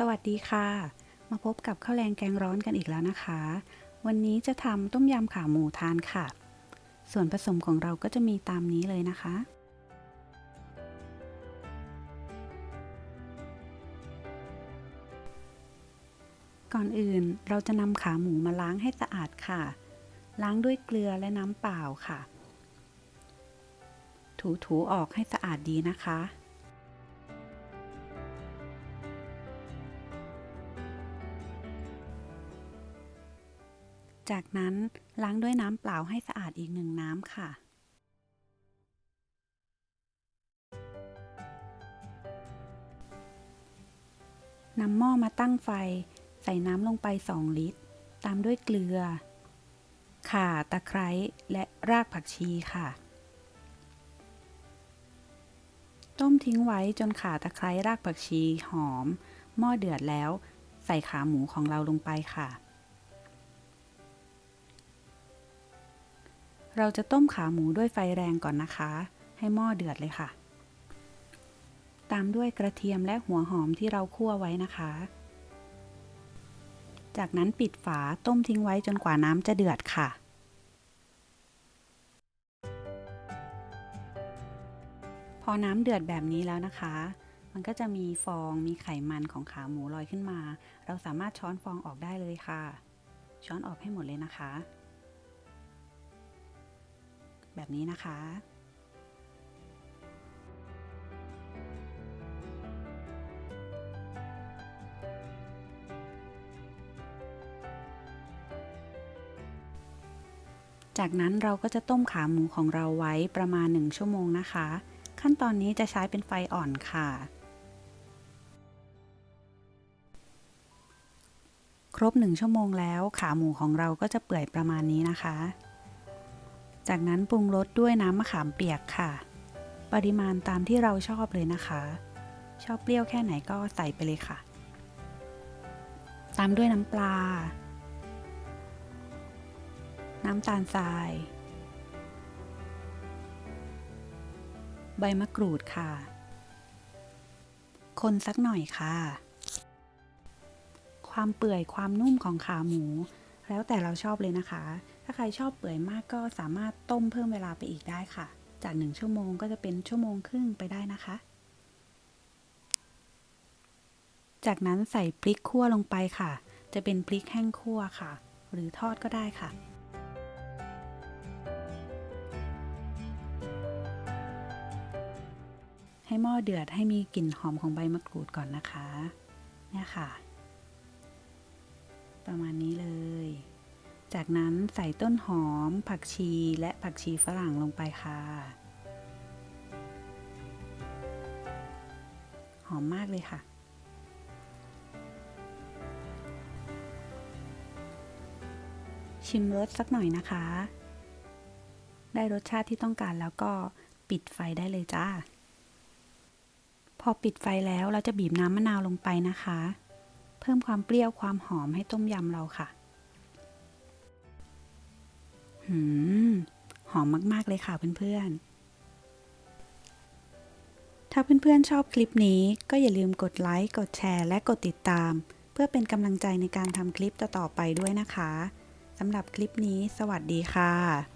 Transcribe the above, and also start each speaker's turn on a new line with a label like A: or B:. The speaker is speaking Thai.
A: สวัสดีค่ะ มาพบกับข้าวแรงแกงร้อนกันอีกแล้วนะคะ วันนี้จะทำต้มยำขาหมูทานค่ะ ส่วนผสมของเราก็จะมีตามนี้เลยนะคะ ก่อนอื่นเราจะนำขาหมูมาล้างให้สะอาดค่ะ ล้างด้วยเกลือและน้ำเปล่าค่ะ ถูๆออกให้สะอาดดีนะคะ จากนั้นล้างด้วยน้ำเปล่าให้สะอาดอีกหนึ่งน้ำค่ะ นำหม้อมาตั้งไฟ ใส่น้ำลงไป 2 ลิตร ตามด้วยเกลือ ข่า ตะไคร้ และรากผักชีค่ะ ต้มทิ้งไว้จนข่า ตะไคร้ รากผักชี หอม หม้อเดือดแล้ว ใส่ขาหมูของเราลงไปค่ะ เราจะต้มขาหมูด้วยไฟแรงก่อนนะคะ ให้หม้อเดือดเลยค่ะ ตามด้วยกระเทียมและหัวหอมที่เราคั่วไว้นะคะ จากนั้นปิดฝาต้มทิ้งไว้จนกว่าน้ำจะเดือดค่ะพอน้ำเดือดแบบนี้แล้วนะคะ มันก็จะมีฟองมีไขมันของขาหมูลอยขึ้นมา เราสามารถช้อนฟองออกได้เลยค่ะ ช้อนออกให้หมดเลยนะคะ แบบนี้นะคะจากนั้นเราก็จะต้มขาหมูของเราไว้ประมาณ 1 ชั่วโมงนะคะ ขั้นตอนนี้จะใช้เป็นไฟอ่อนค่ะ ครบ 1 ชั่วโมงแล้ว ขาหมูของเราก็จะเปื่อยประมาณนี้นะคะ จากนั้นปรุงรสด้วยน้ำมะขามเปียกค่ะ ปริมาณตามที่เราชอบเลยนะคะ ชอบเปรี้ยวแค่ไหนก็ใส่ไปเลยค่ะ ตามด้วยน้ำปลา น้ำตาลทราย ใบมะกรูดค่ะ คนสักหน่อยค่ะ ความเปื่อยความนุ่มของขาหมู แล้วแต่เราชอบเลยนะคะ ถ้าใครชอบเปื่อยมากก็สามารถต้มเพิ่มเวลาไปอีกได้ค่ะ จากหนึ่งชั่วโมงก็จะเป็นชั่วโมงครึ่งไปได้นะคะ จากนั้นใส่พริกขั่วลงไปค่ะ จะเป็นพริกแห้งคั่วค่ะ หรือทอดก็ได้ค่ะให้หม้อเดือดให้มีกลิ่นหอมของใบมะกรูดก่อนนะคะ เนี่ยค่ะ ประมาณนี้เลย จากนั้นใส่ต้นหอม ผักชีและผักชีฝรั่งลงไปค่ะ หอมมากเลยค่ะ ชิมรสสักหน่อยนะคะ ได้รสชาติที่ต้องการแล้วก็ปิดไฟได้เลยจ้า พอปิดไฟแล้วเราจะบีบน้ำมะนาวลงไปนะคะ เพิ่มความเปรี้ยวความหอมให้ต้มยำเราค่ะ หืม หอมมาก ๆ เลยค่ะเพื่อนๆ ถ้าเพื่อนๆ ชอบคลิปนี้ก็อย่าลืมกดไลค์ กดแชร์ และกดติดตาม เพื่อเป็นกำลังใจในการทำคลิปต่อๆไปด้วยนะคะสำหรับคลิปนี้ สวัสดีค่ะ